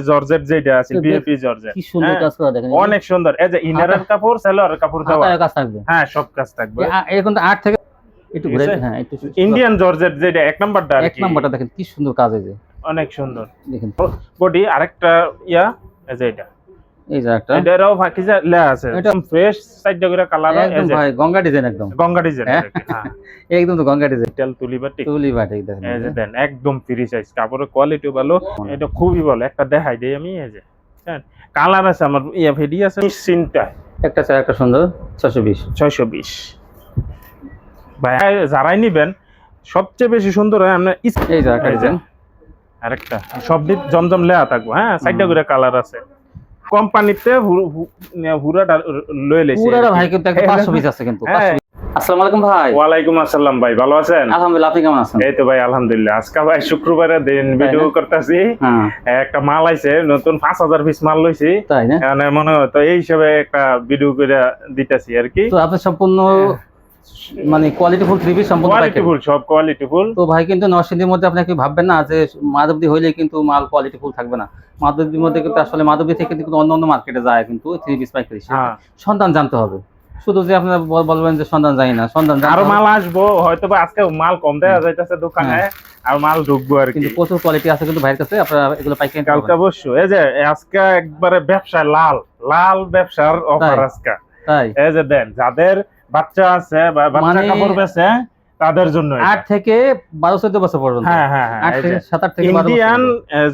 Georgette যেটা আছে BAP georgette. কি সুন্দর হ্যাঁ, কাজ করা দেখেন অনেক সুন্দর। এই যে ইনারের কাপড় সেলোয়ারের কাপড় দেওয়া। কাজ থাকবে। হ্যাঁ সব কাজ থাকবে। এ- তো আট থেকে একটু ঘুরে হ্যাঁ একটু ইন্ডিয়ান জর্জেট যেটা এক নাম্বারটা আর এক নম্বরটা দেখেন কি সুন্দর কাজ এই যে। অনেক সুন্দর। দেখেন। বডি আরেকটা ইয়া এই যে এটা। এই যে একটা। এটারও বাকি যে আছে একদম ফ্রেশ সাইডটা করে কালার একদম ভাই গঙ্গা ডিজাইন একদম। গঙ্গা ডিজাইন হ্যাঁ। একদম তো গঙ্গা ডিজাইন তেল তুলি বাটি দেখেন এই যে দেন একদম ফ্রি সাইজ কাপড়ের কোয়ালিটি ভালো এটা খুবই ভালো। একটা দেখাই দেই আমি এই যে কালার আছে আমার ইয়া ভেডি আছে সিনটা একটা চার একটা সুন্দর ছশো বিশ। ছয়শো বিশ। ভাই যারাই নিবেন সবচেয়ে বেশি সুন্দর হয় আপনার এই যে আরেকটা সব দিক জমজম লেয়া থাকব হ্যাঁ সাইডটা করে কালার আছে। কোম্পানিতে হুরাটা লয়ে লেছি। পুরাটা ভাই কিন্তু একটা পাঁচশো পিস আছে কিন্তু হ্যাঁ। 500 আসসালামু আলাইকুম ভাই। ওয়ালাইকুম আসসালাম ভাই ভালো আছেন? আলহামদুলিল্লাহ আপনি কেমন আছেন? এই তো ভাই আলহামদুলিল্লাহ। আজকে ভাই শুক্রবারে দিন ভিডিও? করতেছি। হ্যাঁ। একটা মাল আইছে নতুন পাঁচ হাজার পিস মাল লইছি। তাই না? মানে মনে হয় তো এই হিসাবে একটা ভিডিও করে দিতেছি আর কি। তো আপনি সম্পূর্ণ মানে কোয়ালিটি ফুল থ্রি পিস সম্পূর্ণ কোয়ালিটি ফুল সব কোয়ালিটি ফুল তো ভাই কিন্তু নরসিংদীর মধ্যে আপনাকে ভাববেন না যে মাধবদী হইলে কিন্তু মাল কোয়ালিটি ফুল থাকবে না? মাধবদীর মধ্যে কিন্তু আসলে মাধবদী থেকে কিন্তু অন্য অন্য মার্কেটে যায় কিন্তু থ্রি পিস পাইকারি হ্যাঁ। সন্ধান জানতে হবে। শুধু যে আপনারা বলবেন যে সন্তান জানি না জানতে আরও মাল আসব হয়তো বা আজকে মাল কম দেওয়া যাইতেছে দোকানে আর মাল ঢুকবো আর কিন্তু প্রচুর কোয়ালিটি আছে কিন্তু ভাইয়ের কাছে আপনারা এগুলো পাইকারি কালকে পারবেন। অবশ্য এই যে আজকে একবারে ব্যবসা লাল লাল ব্যবসার অফার আজকে। তাই? এই যে দেন যাদের বাচ্চা আছে বা বাচ্চা মানে- কাপড় বেছে তাদের জন্য আট থেকে বারো চোদ্দ বছর পর্যন্ত। হ্যাঁ হ্যাঁ হ্যাঁ আট থেকে সাত আট থেকে ইন্ডিয়ান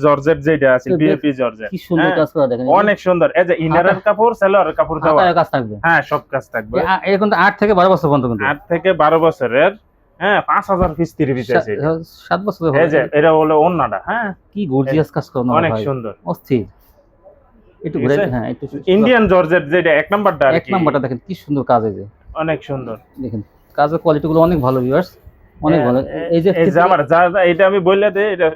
জর্জেট যেটা আছে বিএপি জর্জেট কি সুন্দর হ্যাঁ, কাজ করা দেখেন অনেক সুন্দর। এই যে ইনারের কাপড় সেলোয়ারের কাপড় দেওয়া। কাজ থাকবে। হ্যাঁ সব কাজ থাকবে। এ- আ- এরকম তো আট থেকে বারো বছর পর্যন্ত কিন্তু। আট থেকে বারো বছরের হ্যাঁ পাঁচ হাজার পিস তিরিশ পিস আছে। সাত বছর এই এটা হলো অন্যটা হ্যাঁ? কি গর্জিয়াস কাজ করানো অনেক সুন্দর। অস্থির। একটু ঘুরে? হ্যাঁ একটু ইন্ডিয়ান জর্জেট যেটা এক নাম্বারটা এক নাম্বারটা দেখেন কি সুন্দর কাজ এই যে। অনেক সুন্দর। দেখেন কাজের কোয়ালিটি গুলো অনেক ভালো ভিউয়ার্স অনেক ভালো। এই যে আমার যা এটা আমি বললে দে এটা।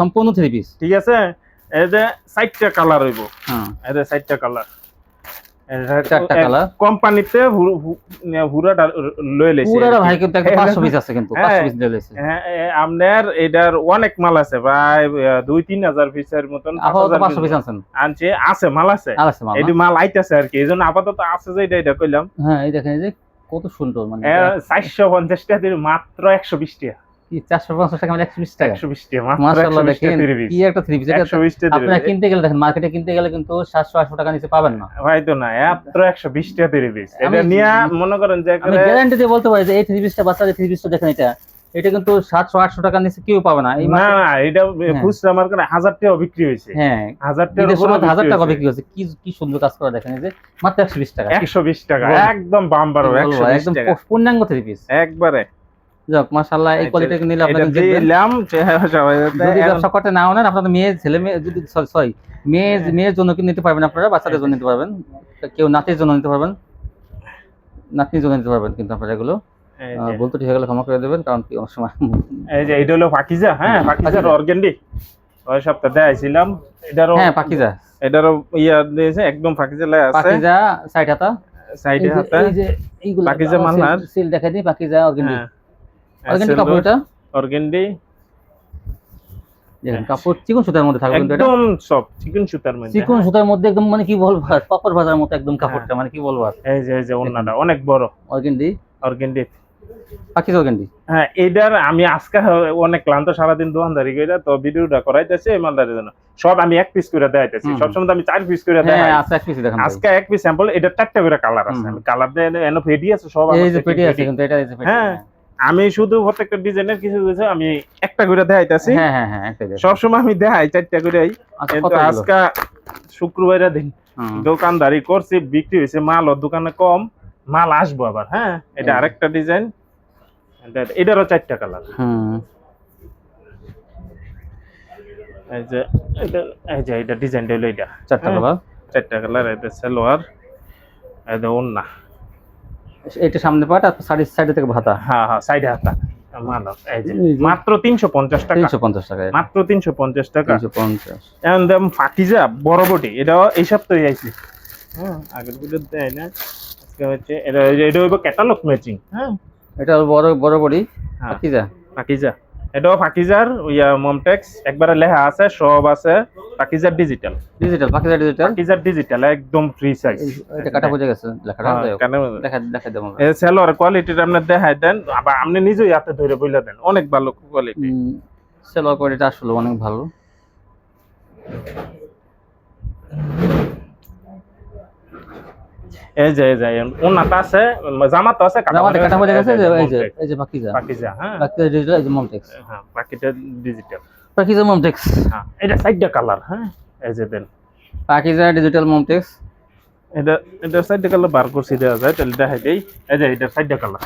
সম্পূর্ণ থ্রি পিস ঠিক আছে? কালার হইব। যে চারটা কালার চারটা colour। কোম্পানিতে হুরাটা লয়ে লেছি পুরাটা ভাই কিন্তু একটা এই পাঁচশো দেখো। পিস আছে কিন্তু হ্যাঁ। পিস লেছে হ্যাঁ আপনার এটার অনেক মাল আছে পিসের মতন পিস আনছে আছে মাল আছে মাল? এটি আইতাছে আর কি আপাতত আছে যে এটা এটা কইলাম হ্যাঁ এই দেখেন এই যে কত সুন্দর মানে টাকা মাত্র একশো বিশ টাকা কি টাকা মানে একশো বিশ টাকা একশো বিশ টাকা মাশাআল্লাহ দেখেন কি একটা থ্রি পিস একশো বিশ টাকা আপনারা কিনতে গেলে দেখেন মার্কেটে কিনতে গেলে টাকা নিচে পাবেন না। ভাই তো মাত্র এটা আমি- মনে করেন যে আমি গ্যারান্টি দিয়ে বলতে পারি যে এই থ্রি পিসটা বাচ্চাদের থ্রি পিসটা দেখেন এটা। এটা কিন্তু সাতশো আটশো টাকা নিচে কেউ পাবে না। এই না এটা। খুচরা মার্কেটে হাজার টাকা বিক্রি হয়েছে। হ্যাঁ। হাজার টাকা সময় বিক্রি কি কি সুন্দর কাজ করা দেখেন যে মাত্র একশো বিশ টাকা। একশো বিশ টাকা একদম বাম্বার একদম পূর্ণাঙ্গ থ্রি পিস একবারে। যাক মাশাআল্লাহ এই কোয়ালিটি নিলে যদি ব্যবসা করতে না আপনাদের মেয়ে ছেলে মেয়ে যদি সরি মেয়ে মেয়ের জন্য কি নিতে পারবেন আপনারা বাচ্চাদের জন্য নিতে পারবেন। কেউ নাতির জন্য নিতে পারবেন। নাতনির জন্য নিতে পারবেন কিন্তু আপনারা এগুলো। ভুল ত্রুটি হয়ে গেলে ক্ষমা করে দেবেন কারণ কি অনেক সময় এই যে এটা হলো পাকিজা হ্যাঁ পাকিজার পাকিজা। অর্গেন্ডি। ওই সপ্তাহে এটারও হ্যাঁ পাকিজা। এটারও ইয়া দিয়েছে একদম পাকিজা লাই আছে। পাকিজা সাইড হাতা। সাইডে হাতে। এই যে এইগুলো পাকিজা মাল সিল দেখাই দিই পাকিজা অর্গেন্ডি। হ্যাঁ অর্গেন্ডি কাপড় এটা অর্গেন্ডি দেখেন কাপড় চিকন সুতার মধ্যে থাকবে কিন্তু এটা। একদম সব চিকন সুতার মধ্যে চিকন সুতার মধ্যে একদম মানে কি বলব পাপড় ভাজার মতো একদম কাপড়টা মানে কি বলব এই যে এই যে ওন্নাটা অনেক বড়। অর্গেন্ডি অর্গেন্ডি হ্যাঁ আমি আজকে অনেক ক্লান্ত সারাদিন দোকানদারি করে তো ভিডিওটা করাইতেছি এই মালদারের জন্য। সব আমি এক পিস করে দেখাইতেছি হুম। সবসময় আমি চার পিস করে হ্যাঁ দেখাই। পিস আজকে এক পিস স্যাম্পল এটা চারটা করে কালার আছে। কালার দিয়ে এনে ফেডি আছে সব আছে কিন্তু এটা হ্যাঁ, আমি শুধু প্রত্যেকটা ডিজাইনের কিছু কিছু আমি একটা করে দেখাইতেছি। হ্যাঁ হ্যাঁ হ্যাঁ। সবসময় আমি দেখাই চারটা করে আচ্ছা, কিন্তু আজকে শুক্রবারের দিন দোকানদারি করছি বিক্রি হয়েছে মাল দোকানে কম মাল আসব আবার হ্যাঁ? এটা আরেকটা ডিজাইন। এটারও চারটা কালার। হুম। এই যে এটা এই যে এটা ডিজাইনটা হলো এটা। চারটা হ্যাঁ। কালার? চারটা কালার এটা সালোয়ার এটা ওন্না। এটা সামনে পাট আর সাইড সাইডে থেকে ভাতা। হ্যাঁ হ্যাঁ সাইডে ভাতা। মাত্র তিনশো পঞ্চাশ টাকা। তিনশো পঞ্চাশ টাকা মাত্র তিনশো পঞ্চাশ টাকা। তিনশো পঞ্চাশ। এখন দাম ফাকিজা বড় এটা এই সপ্তাহে আইছে। হ্যাঁ আগের দেয় না আজকে হচ্ছে এটা এটা হইব ক্যাটালগ ম্যাচিং হ্যাঁ। এটা বড় বড় বড়ি হ্যাঁ। কি পাকিজা এটাও পাকিজার ইয়া মমটেক্স একবারে লেখা আছে সব আছে পাকিজার ডিজিটাল ডিজিটাল যা ডিজিটাল পাকিজার ডিজিটাল একদম ফ্রি সাইজ এটা কাটা বুঝে গেছে লেখাটা দেখা দেখা দেবো আমরা। এ সেলোয়ার কোয়ালিটিটা আপনি দেখাই দেন আবার আপনি নিজেই হাতে ধরে বইলা দেন অনেক ভালো কোয়ালিটি হুম, সেলোয়ার কোয়ালিটি আসলে অনেক ভালো। এই যে এই যে ওনাটা আছে আছে আমাদের কাটা বুঝে গেছে এই যে এই যে বাকি যা পাকিজা। হ্যাঁ। বাকি যা ডিজিটাল এই যে মমটেক্স হ্যাঁ বাকিটা ডিজিটাল বাকি যা মমটেক্স হ্যাঁ এটা সাইডটা কালার হ্যাঁ এই যে দেন। বাকি ডিজিটাল মমটেক্স এটা এটা সাইডটা কালার বার করছি দেওয়া যায় তাহলে দেখাই দেই। এই যে এটা সাইডটা কালার।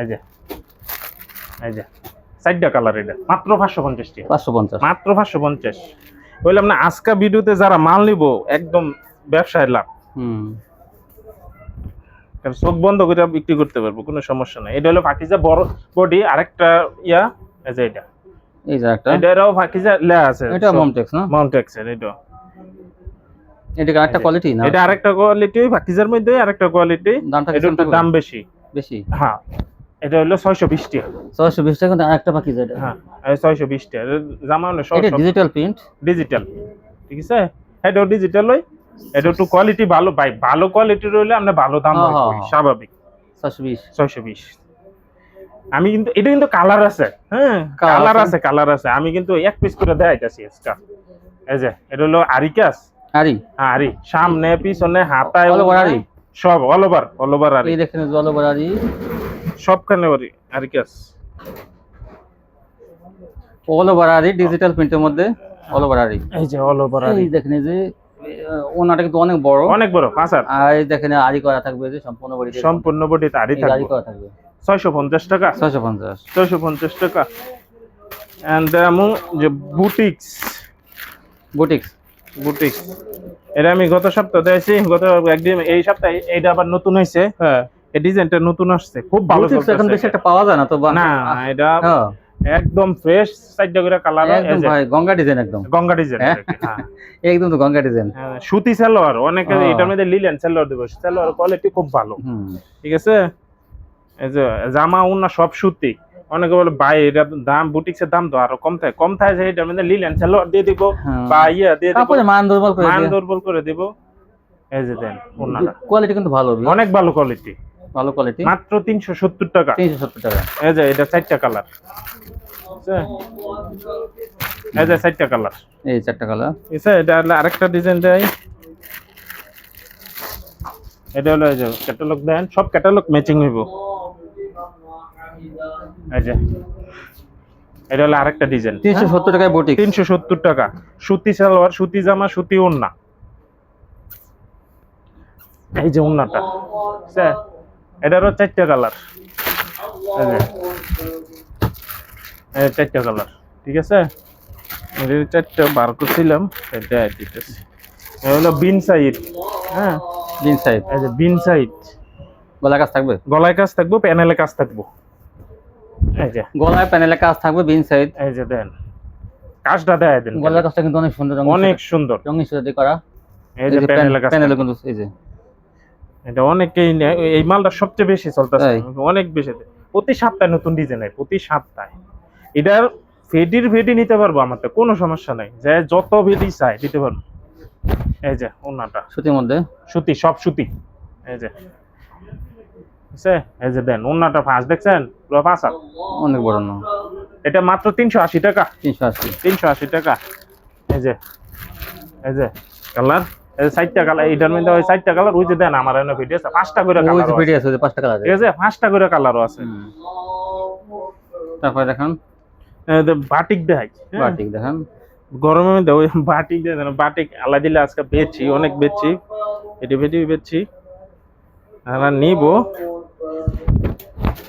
এই যে এই যে সাইডটা কালার এটা মাত্র পাঁচশো পঞ্চাশ টাকা। পাঁচশো পঞ্চাশ। মাত্র পাঁচশো পঞ্চাশ। বললাম না আজকা ভিডিওতে যারা মাল নিব একদম ব্যবসায় লাভ। হুম। কারণ চোখ বন্ধ করে বিক্রি করতে পারব কোনো সমস্যা নাই। এটা হলো ফাকিজা বড় বডি আরেকটা ইয়া এই যে এটা। এই যে একটা। এটা এটাও লেয়া আছে। এটা মমটেক্স না? মাউন্টেক্সের এটা এটা একটা কোয়ালিটি না? এটা আরেকটা কোয়ালিটি ফাকিজার মধ্যে আরেকটা কোয়ালিটি দামটা এটা একটু দাম বেশি। বেশি? হ্যাঁ। এটা হলো ছয়শো বিশ টাকা। ছয়শো বিশ টাকা কিন্তু আরেকটা যা এটা। হ্যাঁ ছয়শো বিশ টাকা। এটা জামা হলো সব এটা ডিজিটাল প্রিন্ট ডিজিটাল ঠিক আছে? এটাও ডিজিটাল ওই। এটা একটু কোয়ালিটি ভালো ভাই ভালো কোয়ালিটির হইলে আমরা ভালো দাম হ্যাঁ, হয়, হ্যাঁ, স্বাভাবিক। ছয়শো বিশ। ছয়শো বিশ। আমি কিন্তু এটা কিন্তু কালার আছে হ্যাঁ কালার আছে। কালার আছে। আমি কিন্তু এক পিস করে দেখাইতেছি আজকে এই যে এটা হলো আরিকাস আরি হ্যাঁ আরি সামনে পিছনে হাতায় All over আরি? সব অল ওভার অল ওভার আরি এই দেখেন জলবর আরি সবখানে আরি আরিকাস অল ওভার আরি ডিজিটাল প্রিন্টের মধ্যে অল ওভার আরি এই যে অল ওভার আরি দেখেন এই যে আহ, ওনাটা অনেক বড়। অনেক বড় পাঁচ হাত। আর দেখেন আরি করা থাকবে যে সম্পূর্ণ বডি সম্পূর্ণ বডিতে করা থাকবে। টাকা। টাকা। বুটিক্স বুটিক্স বুটিক্স এটা আমি গত সপ্তাহে গত একদিন এই সপ্তাহে এইটা আবার নতুন হয়েছে হ্যাঁ। এই ডিজাইনটা নতুন আসছে। খুব ভালো এখন বেশি একটা পাওয়া যায় না তো না এটা হ্যাঁ। একদম ফ্রেশ চারটা করে কালার একদম ভাই গঙ্গা ডিজাইন একদম। গঙ্গা ডিজাইন হ্যাঁ। একদম তো গঙ্গা ডিজাইন সুতি সালোয়ার অনেকে হ্যাঁ। এটার মধ্যে লিলেন সালোয়ার দেবো সালোয়ার কোয়ালিটি খুব ভালো। ঠিক আছে? এই যে জামা উন্না সব সুতি। অনেকে বলে ভাই এটা দাম বুটিক্সের দাম তো আরও কম থাকে। কম থাকে এটার মধ্যে লিলেন সালোয়ার দিয়ে দিব হ্যাঁ। বা ইয়া দিয়ে দিব। মান দুর্বল করে মান দুর্বল করে দিব। এই যে দেন কোয়ালিটি কিন্তু ভালো অনেক ভালো কোয়ালিটি ভালো কোয়ালিটি মাত্র তিনশো সত্তর টাকা। তিনশো সত্তর টাকা। এই যে এটা চারটা কালার এই যে চারটা কালার এই চারটা কালার ঠিক আছে এটা হলো আরেকটা ডিজাইন দেয়। এটা হলো এই যে ক্যাটালগ দেন। সব ক্যাটালগ ম্যাচিং হইব। এই যে এটা হলো আরেকটা ডিজাইন তিনশো সত্তর টাকায় বুটিক তিনশো সত্তর টাকা। সুতি সালোয়ার সুতি জামা সুতি ওড়না। এই যে ওড়নাটা। স্যার এটারও চারটা কালার চারটা কালার ঠিক আছে? চারটা বার করছিলাম এটা দিতেছি। হলো বিন সাইড হ্যাঁ? দিন সাইড এই বিন সাইড গলায় কাজ থাকবে? গলায় কাজ থাকব প্যানেলে কাজ থাকব। গলায় প্যানেলে কাজ থাকবে বিন সাইড এই যে দেন কাজটা দেয় দেন। গলার কাজটা কিন্তু অনেক সুন্দর অনেক সুন্দর। রঙিন করা। এই যে প্যানেলে কাজ প্যানেলে কিন্তু এই যে এটা অনেকেই এই মালটা সবচেয়ে বেশি চলতেছে। অনেক বেশি। প্রতি সপ্তাহে নতুন ডিজাইন হয় প্রতি সপ্তাহে। এটার ফেডির ফেডি নিতে পারব আমার তো কোনো সমস্যা নাই। যে যত ভেডি চাই দিতে পারব। এই যে ওনাটা। সুতির মধ্যে? সুতি সব সুতি। এই যে। বুঝছে? এই যে দেন ওনাটা ফাঁস দেখছেন? পুরো ফাঁস। অনেক বড় না? এটা মাত্র তিনশো আশি টাকা। তিনশো আশি। তিনশো আশি টাকা। এই যে। এই যে কালার। চারটা কালার এইটার মধ্যে ওই চারটা কালার ওই যে দেন আমার এনে ভিডিও আছে পাঁচটা করে কালার যে পেটি আছে পাঁচটা কালার ঠিক আছে পাঁচটা করে কালারও আছে। তারপরে দেখান। বাটিক দেখাই হ্যাঁ? বাটিক দেখান। গরমের মধ্যে ওই বাটিক দিয়ে দেন বাটিক আলা দিলে আজকে বেচছি অনেক বেচছি এটি ফেটি বেচছি আমরা নিব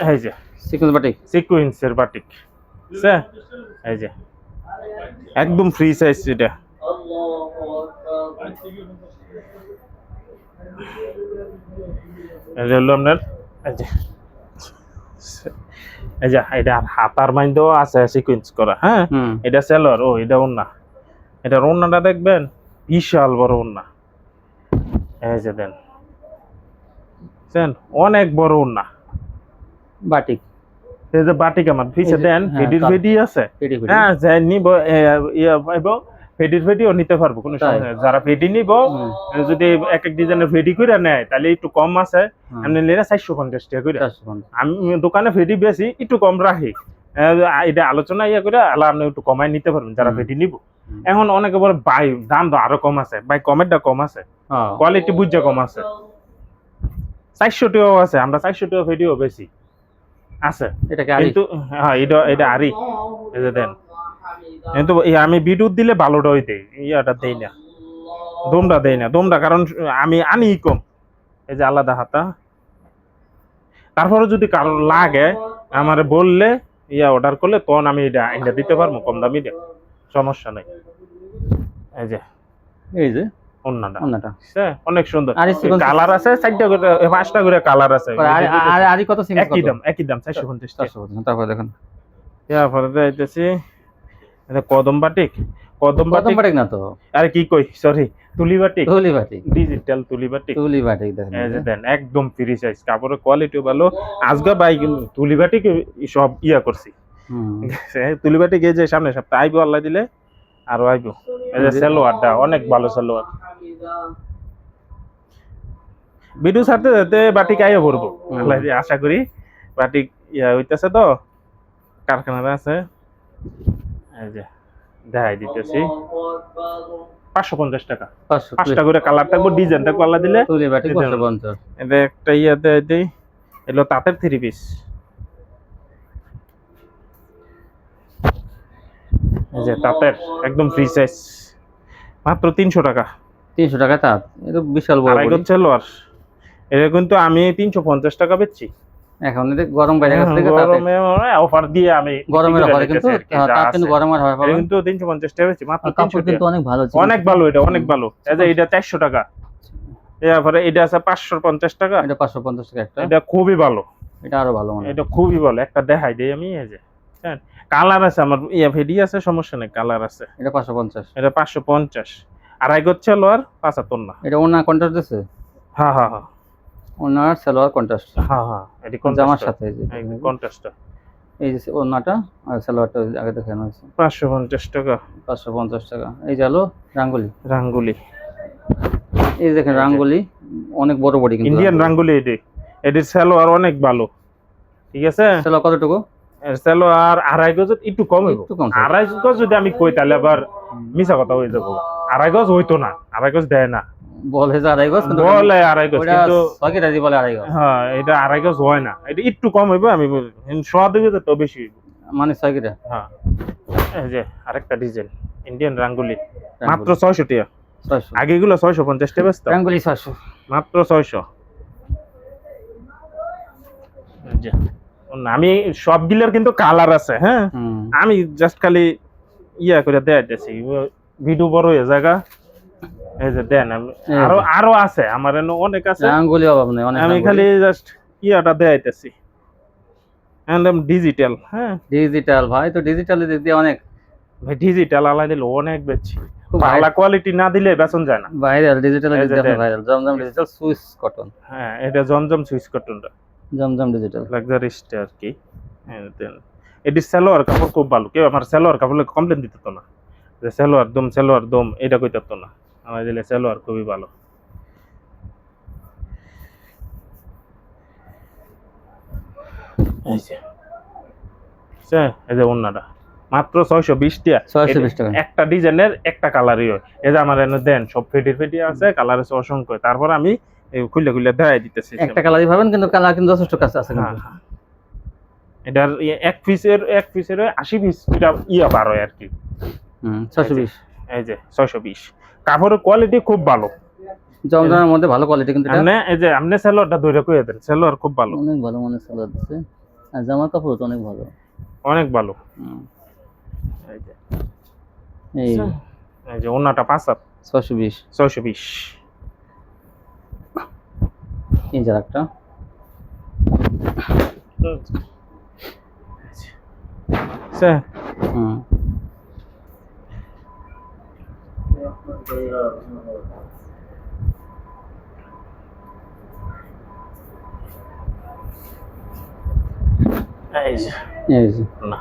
এই যে সিকুয়েন্স বাটিক। সিকুয়েন্সের বাটিক বুঝছে এই যে একদম ফ্রি সাইজ এটা। এটা হলো আপনার এই যে এটা হাতার মাইন্ডও আছে সিকুয়েন্স করা হ্যাঁ? এটা সেলর ও এটা ওন্না এটা ওন্নাটা দেখবেন বিশাল বড় ওন্না এই যে দেন? অনেক বড় ওন্না বাটিক। এই যে বাটিক আমার ফিসে দেন হ্যাঁ, কাপ। ফেডি আছে হ্যাঁ যে নিব এ, পাইব ফেডির ফেডিও নিতে পারব কোনো? সমস্যা যারা ফেডি নিব যদি এক এক ডিজাইনের ফেডি করে নেয় তাহলে একটু কম আছে। এমনি নিলে চারশো পঞ্চাশ টাকা করে আমি দোকানে ফেডি বেশি একটু কম রাখি। এটা আলোচনা ইয়ে করে আলা আপনি একটু কমাই নিতে পারবেন যারা। ফেডি নিব। এখন অনেকে বলে বাই দাম তো আরও কম আছে। ভাই কমেরটা কম আছে। হ্যাঁ, কোয়ালিটি বুঝছে কম আছে। চারশো টাকাও আছে আমরা চারশো টাকা ফেডিও বেশি। আছে। আরি। কিন্তু হ্যাঁ এটা এটা আরি। এই দেন। কিন্তু আমি বিদ্যুৎ দিলে ভালোটাই দেই ইয়াটা দেই না। দমটা দেই না দমটা কারণ আমি আনি কম। এই যে আলাদা হাতা। তারপরে যদি কারও লাগে আমারে বললে ইয়া অর্ডার করলে তখন আমি এটা এটা দিতে পারব কম দামি সমস্যা নেই। এই যে। এই যে। অন্যটা। অন্যটা। অনেক সুন্দর। আরে কালার আছে চারটা করে পাঁচটা করে কালার আছে। আর আর কত একই দাম একই দাম চারশো পঞ্চাশ চারশো পঞ্চাশ তারপর দেখেন। তারপরে যাইতেছি। এটা কদম বাটিক? কদম বাটিক বাটিক না তো। আর কি কই? সরি তুলি বাটিক? তুলি বাটিক। ডিজিটাল তুলি বাটিক। তুলি বাটিক দেখেন। এই যে দেন একদম ফ্রি সাইজ কাপড়ের কোয়ালিটি ভালো। আজকে বাই কিন্তু তুলি বাটিক সব ইয়া করছি। তুলি বাটিক এই যে সামনে সপ্তাহে আইবো আল্লাহ দিলে আরও আইবো। এই যে সেলোয়ারটা অনেক ভালো সেলোয়ার। ভিডিও ছাড়তে যেতে বাটিক আইও পড়ব। আল্লাহ আশা করি বাটিক ইয়া হইতেছে তো। কারখানাতে আছে। দেখাই দিতেছি। পাঁচশো পঞ্চাশ টাকা। পাঁচটা করে কালার থাকব ডিজাইন থাকব আল্লাহ দিলে তুলি বাটিক দিতে পাঁচশো হবে। পঞ্চাশ। এটা একটা ইয়ে দেয় দিই এলো তাঁতের থ্রি পিস এই যে তাঁতের একদম ফ্রি সাইজ মাত্র তিনশো টাকা। তিনশো টাকা তাঁত এটা বিশাল বড় আড়াই বড়ি। লোয়ার এটা কিন্তু আমি তিনশো পঞ্চাশ টাকা বেচছি। এখন গরম বাইরে গেছে থেকে গরমে অফার দিয়ে আমি গরমের কিন্তু কিন্তু হয় এটা কিন্তু তিনশো পঞ্চাশ টাকা বেচছি মাত্র কাপড় কিন্তু অনেক ভালো অনেক ভালো এটা অনেক ভালো। এই যে এটা চারশো টাকা। এরপরে এটা আছে পাঁচশো পঞ্চাশ টাকা। এটা পাঁচশো পঞ্চাশ টাকা একটা। এটা খুবই ভালো। এটা আরও ভালো মনে হয়। এটা খুবই ভালো। একটা দেখাই দেই আমি এই যে। কালার আছে আমার ইয়া ভেডি আছে সমস্যা নেই কালার আছে। এটা পাঁচশো পঞ্চাশ। এটা পাঁচশো পঞ্চাশ। আড়াই গচ্ছে লোয়ার পাঁচাত্তর না। এটা ওনার কন্ট্রাস্ট দিচ্ছে হ্যাঁ হ্যাঁ হ্যাঁ। ওনার সালোয়ার কন্ট্রাস্ট হ্যাঁ হ্যাঁ এটি জামার সাথে এই যে কন্ট্রাস্টটা এই যে ওনাটা আর সালোয়ারটা আগে দেখানো হয়েছে। পাঁচশো পঞ্চাশ টাকা। পাঁচশো পঞ্চাশ টাকা। এই যে হলো রাঙ্গুলি। রাঙ্গুলি। এই দেখেন রাঙ্গুলি অনেক বড় বডি কিন্তু ইন্ডিয়ান রাঙ্গুলি। এটি। এটির সালোয়ার অনেক ভালো। ঠিক আছে? সালোয়ার কতটুকু? সালোয়ার আড়াই গজ একটু কম একটু কম। আড়াই গজ যদি আমি কই তাহলে আবার মিছা কথা হয়ে যাব। আড়াই গজ হইতো না আড়াই গজ দেয় না। বলে যে আড়াই গজ কিন্তু বলে আড়াই গজ কিন্তু ছয় বলে আড়াই গজ। হ্যাঁ এটা আড়াই গজ হয় না। এটা একটু কম হইব আমি সোয়া দিকে তো বেশি হইব। মানে হ্যাঁ। এই যে আরেকটা ডিজাইন ইন্ডিয়ান রাঙ্গুলি মাত্র টাকা টাকা বেচতাম। রাঙ্গুলি মাত্র ছয়শো। আমি সবগুলোর কিন্তু কালার আছে হ্যাঁ? আমি জাস্ট খালি ইয়া করে দেখাইতেছি। ভিডিও বড় হয়ে জায়গা এই যে দেন আমি আরও আরও আছে আমার এনে অনেক আছে। রাঙ্গুলি অভাব নেই অনেক আমি খালি জাস্ট ইয়াটা একদম ডিজিটাল হ্যাঁ? ডিজিটাল ভাই তো ডিজিটাল দিক দিয়ে অনেক। ভাই ডিজিটাল আলাই দিলে অনেক ভালো কোয়ালিটি না দিলে বেচন যায় না। Viral digital. ভাইরাল জমজম ডিজিটাল সুইস কটন হ্যাঁ এটা জমজম সুইচ কটনটা জমজম ডিজিটাল লাক্সারি স্টার কি? এটি সালোয়ার কাপড় খুব ভালো। কেউ আমার সেলোয়ার কাপড় কমপ্লেন দিত না। যে সালোয়ার দম সালোয়ার দম এটা কইতে না। দিলে সালোয়ার খুবই ভালো। এই যে। মাত্র ছয়শো বিশ টাকা একটা ডিজাইনের একটা কালারই হয়। এই যে আমার এনে দেন সব ফেটি ফেটি আছে কালার আছে অসংখ্য। তারপর আমি খুলে খুলে দেখাই দিতেছি। একটা কালারই পাবেন কিন্তু কালার কিন্তু যথেষ্ট কাছে আছে হ্যাঁ, হ্যাঁ। এটার ইয়ে এক পিসের এক পিসের আশি পিস এটা ইয়া বার হয় আর কি। ছয়শো বিশ। এই যে ছয়শো বিশ। কাপড়ের কোয়ালিটি খুব ভালো। জমজমের মধ্যে ভালো কোয়ালিটি কিন্তু এটা? আপনি এই যে আপনি সেলোয়ারটা ধরে কইয়া দেন সেলোয়ার খুব ভালো। অনেক ভালো মানে সালোয়ার দিচ্ছে আর জামার কাপড় তো অনেক ভালো। অনেক ভালো। হুম। এই যে। এই এই যে ওনাটা পাঁচ হাত। ছয়শো বিশ। ছয়শো বিশ। এই যে একটা সে, হুম। এই যে, এই যে না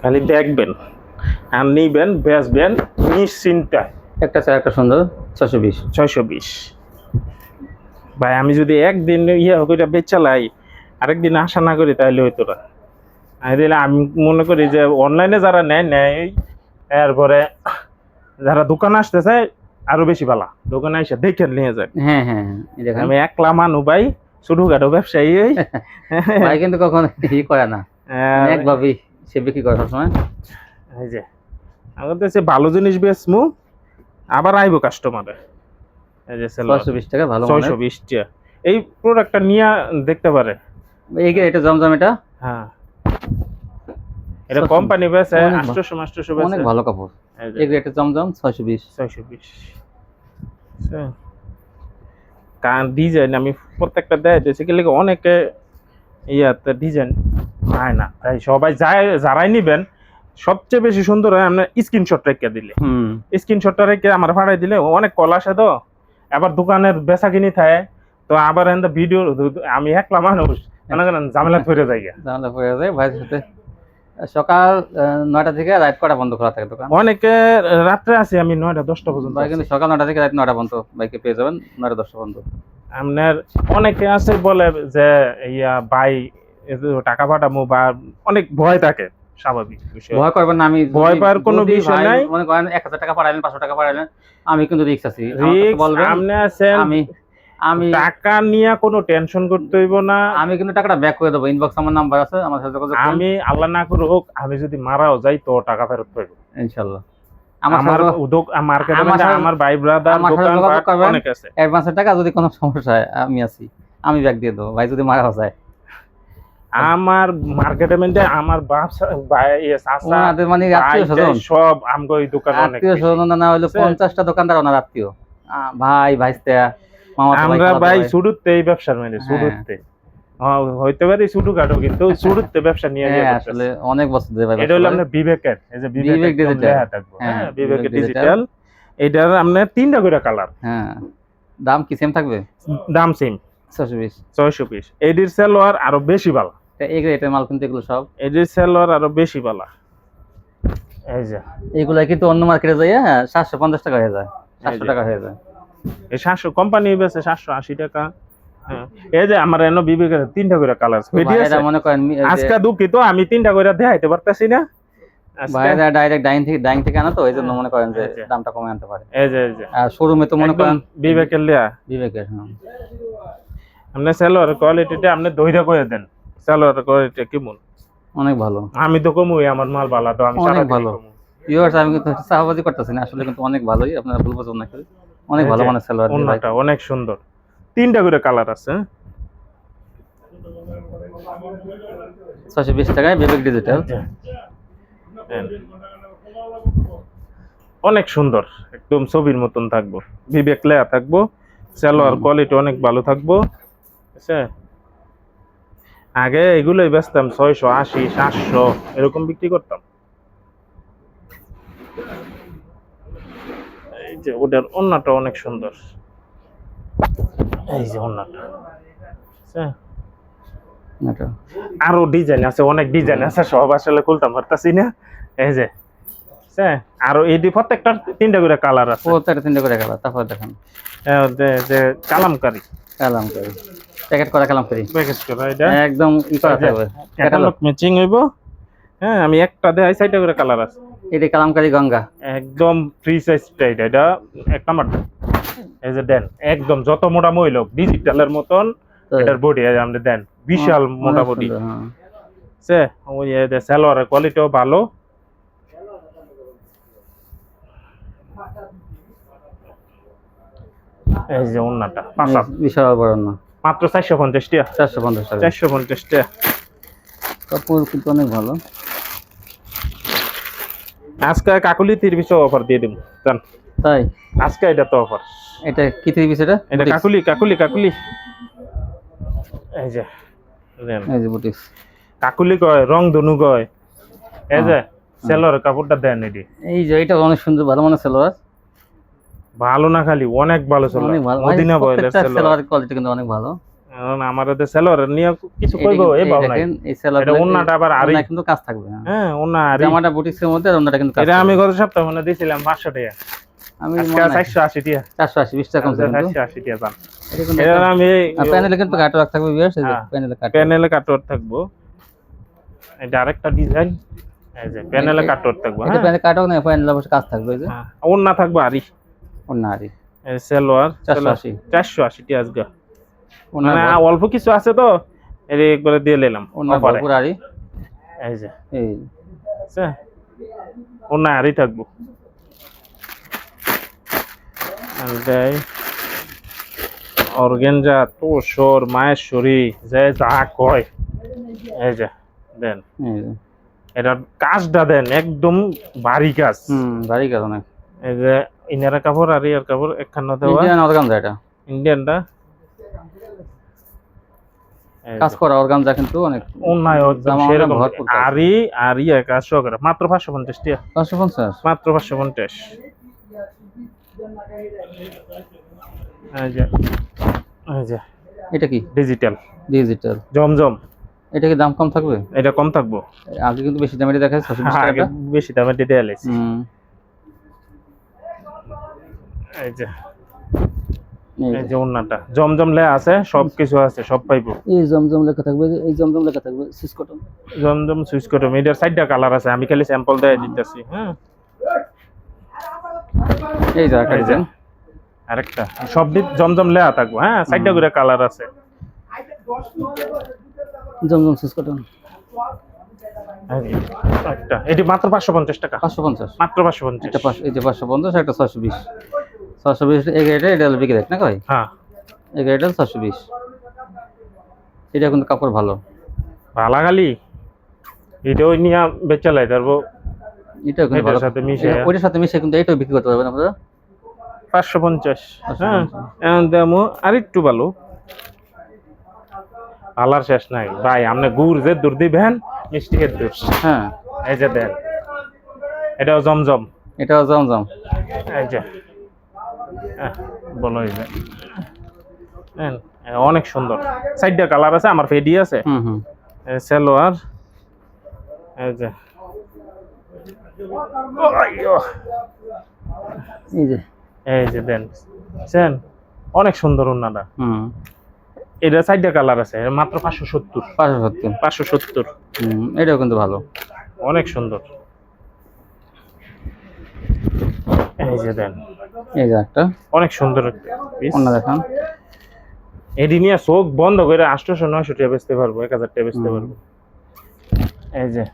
খালি দেখবেন আর নিবেন বেচবেন নিশ্চিন্তায়। একটা চার একটা সুন্দর ছশো বিশ। ছয়শো বিশ। ভাই আমি যদি একদিন ইয়ে করে বেচালাই আরেকদিন আশা না করি তাহলে হইতো না। দিলে আমি মনে করি যে অনলাইনে যারা নেয় নেয়। এরপরে যারা দোকান আসতে চায় আরও বেশি ভালো দোকানে এসে দেখে নিয়ে যায়। হ্যাঁ হ্যাঁ হ্যাঁ আমি একলা মানু ভাই ছোটখাটো ব্যবসায়ী ওই। ভাই কিন্তু কখন ই করে না। একভাবেই সে বিক্রি করে সবসময়। এই যে আমার কাছে ভালো জিনিস বেচমু আবার আইবো কাস্টমারে এই যে ছয়শো বিশ টাকা ভালো ছয়শো বিশ টাকা। এই প্রোডাক্টটা নিয়ে দেখতে পারে। এই যে এটা জমজম এটা? হ্যাঁ। এটা কোম্পানি অনেক ভালো। আটশোশো মাস্টশো অনেক ভালো কাপড়। যে। এটা জমজম ছয়শো বিশ। ছয়শো বিশ। কান ডিজাইন আমি প্রত্যেকটা দেয় দিয়েছি কি লেগে অনেকে ইয়াতে ডিজাইন পায় না। তাই সবাই যায় যারাই নিবেন সবচেয়ে বেশি সুন্দর হয় আপনার স্ক্রিনশট রেখে দিলে। হুম। স্ক্রিনশটটা রেখে আমার ভাড়াই দিলে অনেক কল আসে তো। আবার দোকানের বেচা কিনি থাকে তো আবার ভিডিও আমি একলা মানুষ মনে করেন ঝামেলা ফিরে যাই। জানালা পড়ে যায় ভাইয়ের সাথে। সকাল নয়টা থেকে রাত কটা বন্ধ খোলা থাকে দোকান? অনেকে রাত্রে আছি আমি নয়টা দশটা পর্যন্ত কিন্তু সকাল নয়টা থেকে রাত নয়টা পর্যন্ত বাইকে পেয়ে যাবেন নয়টা দশটা পর্যন্ত। আপনার অনেকে আছে বলে যে ইয়া ভাই টাকা পাঠাবো বা অনেক ভয় থাকে স্বাভাবিক বিষয়। ভয় করবেন না আমি ভয় পাওয়ার কোনো যদি বিষয় নাই। মনে করেন এক হাজার টাকা পাঠালেন পাঁচশো টাকা পাঠালেন আমি কিন্তু রিক্স আছি। বলবেন আপনি আছেন আমি আমি টাকা নিয়ে কোনো টেনশন করতে হইব না। আমি কিন্তু টাকাটা ব্যাক করে দেবো। ইনবক্স আমার নাম্বার আছে আমার সাথে করুন। আমি আল্লাহ না করুক আমি যদি মারাও যাই তো টাকা ফেরত পাইব। ইনশাল্লাহ আমার আমার মার্কেটে আমার ভাই ব্রাদার দোকান। অনেক আছে। অ্যাডভান্সের টাকা যদি কোনো সমস্যা হয় আমি আছি। আমি ব্যাক দিয়ে দেবো। ভাই যদি মারা যায়। আমার মার্কেটে মেন্টে আমার মানে আত্মীয় স্বজন। সব আমগো এই দোকান আত্মীয় স্বজন না হলে? পঞ্চাশটা দোকানদার ওনার আত্মীয়। ভাই ভাইস্তা। আমরা ভাই শুরুতে এই ব্যবসার মানে হ্যাঁ। শুরুতে হ্যাঁ, হইতে পারি ছোট খাটো কিন্তু শুরুতে ব্যবসা নিয়ে হ্যাঁ আসলে অনেক বছর ধরে এটা হলো আপনার বিবেকের এই যে বিবেক একদম থাকব হ্যাঁ, হ্যাঁ বিবেক ডিজিটাল এটার আপনার তিনটা করে কালার হ্যাঁ দাম কি সেম থাকবে? দাম সেম ছশো বিশ। ছয়শো পিস এডির সেলোয়ার আরও বেশি ভালো এই রেটের মাল কিন্তু এগুলো সব। এডির সেলোয়ার আরও বেশি ভালো এই যে। এগুলো কিন্তু অন্য মার্কেটে যাই হ্যাঁ সাতশো পঞ্চাশ টাকা হয়ে যায়। সাতশো যে। টাকা হয়ে যায়। এই সাতশো কোম্পানি বেছে সাতশো আশি টাকা। হ্যাঁ। এই যে আমার এনে বিবেকের তিনটা করে কালার মনে করেন আজকে দুঃখিত আমি তিনটা করে দেখাইতে পারতেছি না। ভাইরা ডাইরেক্ট ডাইং থেকে ডাইং থেকে আনা তো এই জন্য মনে করেন যে দামটা কমে আনতে পারে। এই যে এই যে। আর শোরুমে তো মনে করেন বিবেকের লিয়া। বিবেকের হ্যাঁ। আপনি সেলোয়ার কোয়ালিটিটা আপনি দইরা করে দেন। সেলোয়ার কোয়ালিটি কেমন? অনেক ভালো। আমি তো কমুই আমার মাল ভালো তো আমি অনেক ভালো। কমু। আমি কিন্তু চাহাবাজি করতেছি না আসলে কিন্তু অনেক ভালোই আপনারা ভুল বোঝেন না। অনেক ভালো যে, মানে সালোয়ার ওন্নাটা অনেক সুন্দর। তিনটা করে কালার আছে ছয়শো বিশ টাকায় বিবেক ডিজিটাল হ্যাঁ। অনেক সুন্দর একদম ছবির মতন থাকব। বিবেক লেয়া থাকব সালোয়ার কোয়ালিটি অনেক ভালো থাকব আছে আগে এগুলোই বেচতাম ছয়শো আশি সাতশো এরকম বিক্রি করতাম। যে ওটার অন্যটা অনেক সুন্দর। এই যে অন্যটা এটা আরও ডিজাইন আছে অনেক ডিজাইন আছে সব আসলে খুলতাম পারতাছি না। এই যে হ্যাঁ আরও এই তিনটা করে কালার আছে। প্রত্যেকটা তিনটে করে গেল তারপর দেখেন। এ, যে- কালামকারি। প্যাকেট করা করা এটা? একদম ই করা থাকবে। ক্যাটালগ ম্যাচিং হইব। হ্যাঁ আমি একটা দেয় সাইডটা করে কালার আছে। এটা কালামকারি গঙ্গা। একদম ফ্রি সাইজ টাইট এটা এক নাম্বার এই যে দেন একদম যত মোটা মইল ডিজিটালের মতন এটার বডি আপনি দেন বিশাল অনেক মোটা বডি হ্যাঁ। সে ওই সালোয়ারের কোয়ালিটিও ভালো। এই যে ওন্নাটা পাঁচা বিশাল বড় না মাত্র চারশো পঞ্চাশ টাকা। চারশো পঞ্চাশ টাকা। চারশো পঞ্চাশ টাকা। কাপড় কিন্তু অনেক ভালো। আজকে কাকুলি তিরিশ অফার দিয়ে দিব জান। তাই? আজকে এটা তো অফার এটা কি পিস এটা? এটা? কাকুলি কাকুলি কাকুলি। এই যে এই যে বুটিক্স। কাকুলি কয় রং ধনু কয়। এই যে হ্যাঁ। সেলর কাপড়টা দেন এটি। এই যে এটা অনেক সুন্দর ভালো মানে সালোয়ার ভালো না খালি অনেক ভালো ছিল অনেক ভালো। মদিনা বয়েলের সেলোয়ার কোয়ালিটি কিন্তু অনেক ভালো। আমাদের সেলোয়ার নিয়ে কিছু কইবো এই ভাব নাই। এই সেলোয়ার এটা ওন্নাটা আবার আরি কিন্তু কাজ থাকবে হ্যাঁ। হ্যাঁ ওন্না আরি জামাটা বুটিক্সের মধ্যে ওন্নাটা কিন্তু কাজ এটা আমি গত সপ্তাহে মনে দিয়েছিলাম পাঁচশো টাকা। আমি আজকে চারশো আশি টাকা। চারশো আশি বিশ টাকা কমছে কিন্তু। চারশো আশি টাকা দাম। এটা আমি প্যানেলে কিন্তু কাটওয়ার্ক থাকবে হ্যাঁ। প্যানেলে কাট প্যানেলে কাটওয়ার থাকব। এটা আরেকটা ডিজাইন এই যে প্যানেলে কাটওয়ার থাকব হ্যাঁ। প্যানেলে কাটওয়ার্ক না প্যানেলে অবশ্য কাজ থাকবে এই যে। হ্যাঁ, ওন্না থাকব আরি ওন্না আরি সেলোয়ার চারশো আশি। চারশো আশি টাকা আজকে। ওন্না অল্প কিছু আছে তো এর একবারে দিয়ে নিলাম অফারে এই যে। এই। আরি থাকব তোষর মায়েশ্বরী যে যা কয়। এই যে দেন। এটার কাজটা দেন একদম ভারী কাজ। ভারী কাজ অনেক। এই যে ইনারা কাপড় আর ইয়ার কাপড় একখান দেওয়া। ইন্ডিয়ান অর্গানজা এটা। ইন্ডিয়ানটা? কাজ করা অর্গানজা কিন্তু অনেক অন্যায় সেরকম আরি ইয়ে কাজ মাত্র পাঁচশো পঞ্চাশ টাকা মাত্র এটা কি? ডিজিটাল ডিজিটাল জমজম। এটা কি দাম কম থাকবে? এটা কম থাকব। আগে কিন্তু বেশি দামের দেখা যায় ছশো বিশ হ্যাঁ, আগে টাকা বেশি দামে দিতে এলাইছি হুম। যে। এই যে। ওন্নাটা জমজম লে আছে সব কিছু আছে সব পাইবো। এই জমজম লেখা থাকবে এই জমজম লেখা থাকবে কটন। জমজম সুইচ এটার সাইডটা কালার আছে আমি খালি স্যাম্পল দিয়ে দিতেছি হ্যাঁ। এই যে একটা এই যে আরেকটা। সব দিক জমজম লেয়া থাকব হ্যাঁ সাইডটা করে কালার আছে। জমজম সিস কটন। একটা এটি মাত্র পাঁচশো পঞ্চাশ টাকা। পাঁচশো পঞ্চাশ। মাত্র পাঁচশো পঞ্চাশ। এই যে পাঁচশো পঞ্চাশ একটা ছশো বিশ। ছশো বিশ এগারোটা এটা বিক্রি দেখ না ভাই হ্যাঁ। এগারোটা ছশো বিশ। এটা কিন্তু কাপড় ভালো। ভালা খালি এটা নিয়ে বেচা লাই তারপর এটাও কিন্তু ভালো। সাথে মিশে। ওইটার সাথে মিশে কিন্তু এটাও বিক্রি করতে পারবেন আপনারা। পাঁচশো পঞ্চাশ। হ্যাঁ দামও আর একটু ভালো। আলার শেষ নাই। ভাই আপনি গুড় যে দূর দিবেন মিষ্টি খেত দূর হ্যাঁ। এই যে দেন। এটাও জমজম। এটাও জমজম। এই যে। বলো এই যে। অনেক সুন্দর। সাইডটা কালার আছে আমার ফেডি আছে। সেলোয়ার এই যে। এই যে। এই যে দেন বুঝছেন অনেক সুন্দর ওনাটা হুম। এটা সাইডটা কালার আছে মাত্র পাঁচশো সত্তর। পাঁচশো সত্তর। পাঁচশো সত্তর। এটাও কিন্তু ভালো। অনেক সুন্দর। এই যে দেন। এই যে একটা। অনেক সুন্দর অন্য দেখান। এডি নিয়ে চোখ বন্ধ করে আটশোশো নয়শো টাকা বেচতে পারব এক হাজার টাকা বেচতে পারব। এই যে।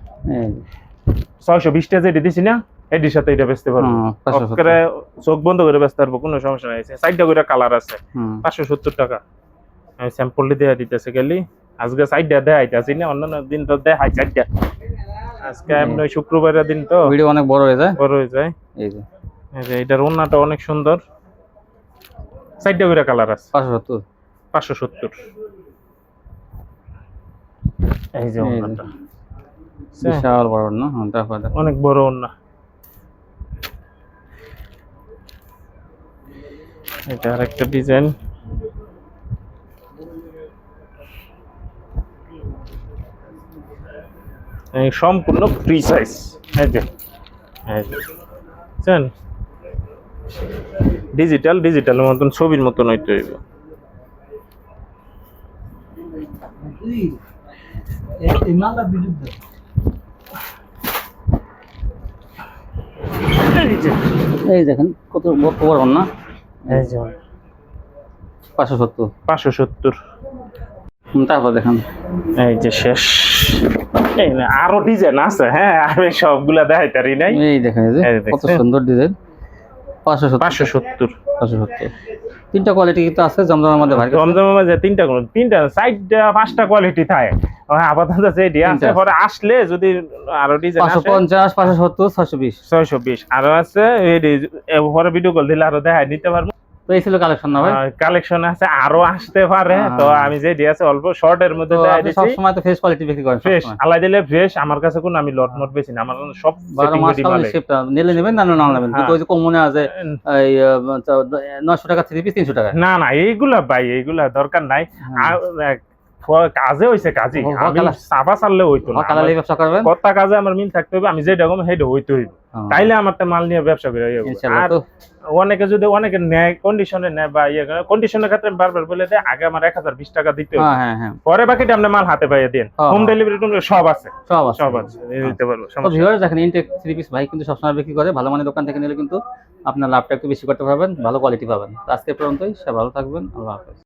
ছয়শো বিশ টাকা যেটি দিছি না এডির সাথে এটা বেচতে পারব। হুম, পাঁচশো অফ করে চোখ বন্ধ করে বেচতে পারব কোনো সমস্যা নাই। সাইডটা করে কালার আছে। পাঁচশো সত্তর টাকা। আমি স্যাম্পলটি দেয়া দিতেছে গেলি আজকে সাইডটা দেখাইতেছি না অন্যান্য দিন তো দেখাই সাইডটা আজকে এমনি শুক্রবারের দিন তো ভিডিও অনেক বড় হয়ে যায়। বড় হয়ে যায়। এই যে। এটার ওন্নাটা অনেক সুন্দর। সাইডটা করে কালার আছে। পাঁচশো সত্তর। পাঁচশো সত্তর। এই যে ওন্নাটা বিশাল বড় হ্যাঁ। অনেক বড় ওন্না এটা আরেকটা ডিজাইন এই সম্পূর্ণ ফ্রি সাইজ এই যে। এই যে। বুঝছেন? ডিজিটাল ডিজিটালের মতন ছবির মতন হইতে হইব। এই দেখেন কত বড় না? এই যে। পাঁচশো সত্তর। পাঁচশো সত্তর। তারপর দেখেন। এই যে শেষ। এই আরও ডিজাইন আছে হ্যাঁ আমি সবগুলা দেখাইতারি নাই। এই দেখেন যে কত সুন্দর ডিজাইন পাঁচশো সত্তর। পাঁচশো সত্তর। তিনটা কোয়ালিটি কিন্তু আছে জমজমের মধ্যে ভাই জমজমের মধ্যে তিনটা কোন তিনটা চারটা পাঁচটা কোয়ালিটি থাকে। আপাতত যে এটি। আছে। পরে আসলে যদি আরও ডিজাইন বিশ। আরও আছে এই পরে ভিডিও কল দিলে আরও দেখাই নিতে পারব। তো এই ছিল কালেকশন না ভাই? কালেকশন আছে আরও আসতে পারে। তো হ্যাঁ। আমি যে দিয়েছে অল্প শর্টের মধ্যে তো দেয়া দিছি সব সময় তো ফ্রেশ কোয়ালিটি বিক্রি করেন ফ্রেশ আলাই দিলে ফ্রেশ আমার কাছে কোন আমি লট মট বেশি না আমার সব সেটিং কাল মালে। নিলে নেবেন না না নেবেন কিন্তু হ্যাঁ। ওই যে কমনে আছে এই 900 টাকা থ্রি পিস তিনশো টাকা। না না এইগুলা ভাই এইগুলা দরকার নাই। ফ- কাজে হইছে কাজই আমি সাফা হইতো না। কালালি ব্যবসা করবেন কাজে আমার মিল থাকতে হবে আমি সেটা হইতে হইব। তাইলে আমার তো মাল নিয়ে ব্যবসা করে আর অনেকে যদি অনেকে নেয় কন্ডিশনে নেয় বা ইয়ে কন্ডিশনের ক্ষেত্রে বারবার বলে দেয় আগে আমার এক হাজার বিশ টাকা দিতে হবে হ্যাঁ হ্যাঁ হ্যাঁ। পরে বাকিটা আপনি মাল হাতে পাইয়ে দিন হোম। ডেলিভারি সব আছে। সব আছে। সব আছে পারব দেখেন ইনটেক থ্রি পিস ভাই কিন্তু সবসময় বিক্রি করে। ভালো মানের দোকান থেকে নিলে কিন্তু আপনার লাভটা একটু বেশি করতে পারবেন ভালো কোয়ালিটি পাবেন। আজকে পর্যন্তই সব ভালো থাকবেন আল্লাহ হাফেজ।